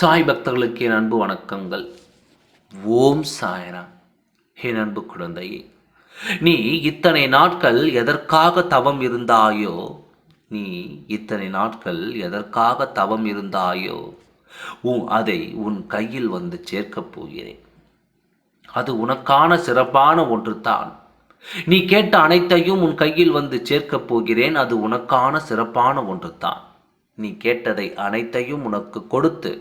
சாய் பக்தர்களுக்கு என் அன்பு வணக்கங்கள். ஓம் சாயனா என் அன்பு குழந்தையே நீ இத்தனை நாட்கள் எதற்காக தவம் இருந்தாயோ நீ இத்தனை நாட்கள் எதற்காக தவம் இருந்தாயோ உன் அதை உன் கையில் வந்து சேர்க்கப் போகிறேன். அது உனக்கான சிறப்பான ஒன்று தான் நீ கேட்ட அனைத்தையும் உன் கையில் வந்து சேர்க்கப் போகிறேன். அது உனக்கான சிறப்பான ஒன்று தான் நீ கேட்டதை அனைத்தையும் உனக்கு கொடுத்து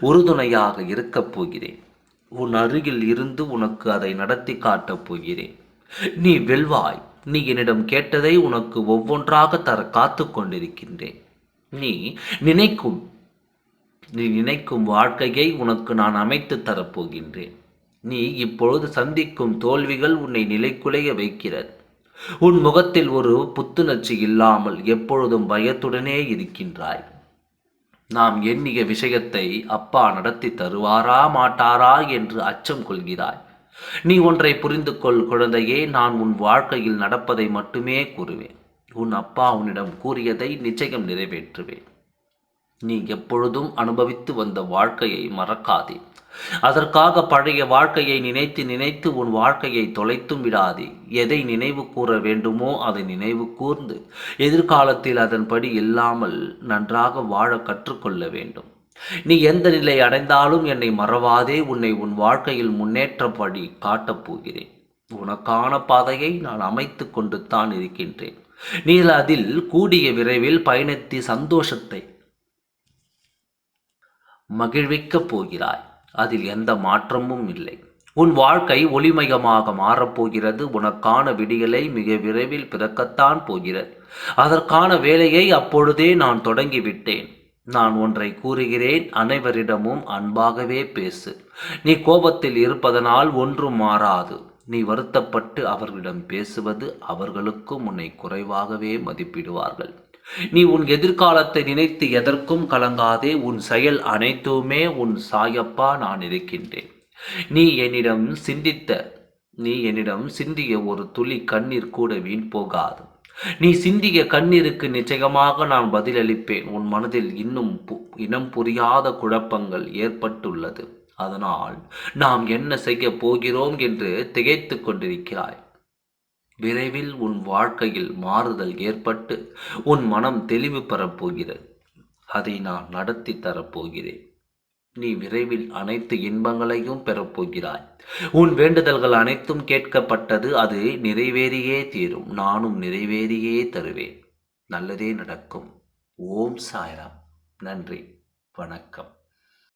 உறுதுணையாக இருக்கப் போகிறேன். உன் அருகில் இருந்து உனக்கு அதை நடத்தி காட்டப் போகிறேன். நீ வெல்வாய். நீ என்னிடம் கேட்டதை உனக்கு ஒவ்வொன்றாக தர காத்து கொண்டிருக்கின்றேன். நீ நினைக்கும் நீ நினைக்கும் வாழ்க்கையை உனக்கு நான் அமைத்து தரப்போகின்றேன் நீ இப்பொழுது சந்திக்கும் தோல்விகள் உன்னை நிலைக்குலைய வைக்கிறது. உன் முகத்தில் ஒரு புத்துணர்ச்சி இல்லாமல் எப்பொழுதும் பயத்துடனே இருக்கின்றாய். நாம் எண்ணிய விஷயத்தை அப்பா நடத்தி தருவாரா மாட்டாரா என்று அச்சம் கொள்கிறாய். நீ ஒன்றை புரிந்து கொள் குழந்தையே நான் உன் வாழ்க்கையில் நடப்பதை மட்டுமே கூறுவேன். உன் அப்பா உன்னிடம் கூறியதை நிச்சயம் நிறைவேற்றுவேன். நீ எப்பொழுதும் அனுபவித்து வந்த வாழ்க்கையை மறக்காதே. அதற்காக பழைய வாழ்க்கையை நினைத்து நினைத்து உன் வாழ்க்கையை தொலைத்தும் விடாதே. எதை நினைவு கூற வேண்டுமோ அதை நினைவு கூர்ந்து எதிர்காலத்தில் அதன்படி இல்லாமல் நன்றாக வாழ கற்றுக்கொள்ள வேண்டும். நீ எந்த நிலை அடைந்தாலும் என்னை மறவாதே. உன்னை உன் வாழ்க்கையில் முன்னேற்றப்படி காட்டப் போகிறேன். உனக்கான பாதையை நான் அமைத்து கொண்டு தான் இருக்கின்றேன். நீ அதில் கூடிய விரைவில் பயணத்தி சந்தோஷத்தை மகிழ்விக்கப் போகிறாய். அதில் எந்த மாற்றமும் இல்லை. உன் வாழ்க்கை ஒளிமயமாக மாறப்போகிறது உனக்கான விடியலை மிக விரைவில் பிறக்கத்தான் போகிறது. அதற்கான வேலையை அப்பொழுதே நான் தொடங்கிவிட்டேன். நான் ஒன்றை கூறுகிறேன். அனைவரிடமும் அன்பாகவே பேசு. நீ கோபத்தில் இருப்பதனால் ஒன்றும் மாறாது. நீ வருத்தப்பட்டு அவர்களிடம் பேசுவது அவர்களுக்கும் உன்னை குறைவாகவே மதிப்பிடுவார்கள். நீ உன் எதிர்காலத்தை நினைத்து எதற்கும் கலங்காதே உன் செயல் அனைத்துமே உன் சாயப்பா நான் இருக்கின்றேன். நீ என்னிடம் சிந்தித்த நீ என்னிடம் சிந்திய ஒரு துளி கண்ணீர் கூட வீண் போகாது. நீ சிந்திய கண்ணீருக்கு நிச்சயமாக நான் பதிலளிப்பேன். உன் மனதில் இன்னும் இனம் புரியாத குழப்பங்கள் ஏற்பட்டுள்ளது. அதனால் நாம் என்ன செய்ய போகிறோம் என்று திகைத்து கொண்டிருக்கிறாய். விரைவில் உன் வாழ்க்கையில் மாறுதல் ஏற்பட்டு உன் மனம் தெளிவு பெறப்போகிறது. அதை நான் நடத்தி தரப்போகிறேன். நீ விரைவில் அனைத்து இன்பங்களையும் பெறப்போகிறாய். உன் வேண்டுதல்கள் அனைத்தும் கேட்கப்பட்டது அது நிறைவேறியே தீரும். நானும் நிறைவேறியே தருவேன். நல்லதே நடக்கும். ஓம் சாய்ராம். நன்றி. வணக்கம்.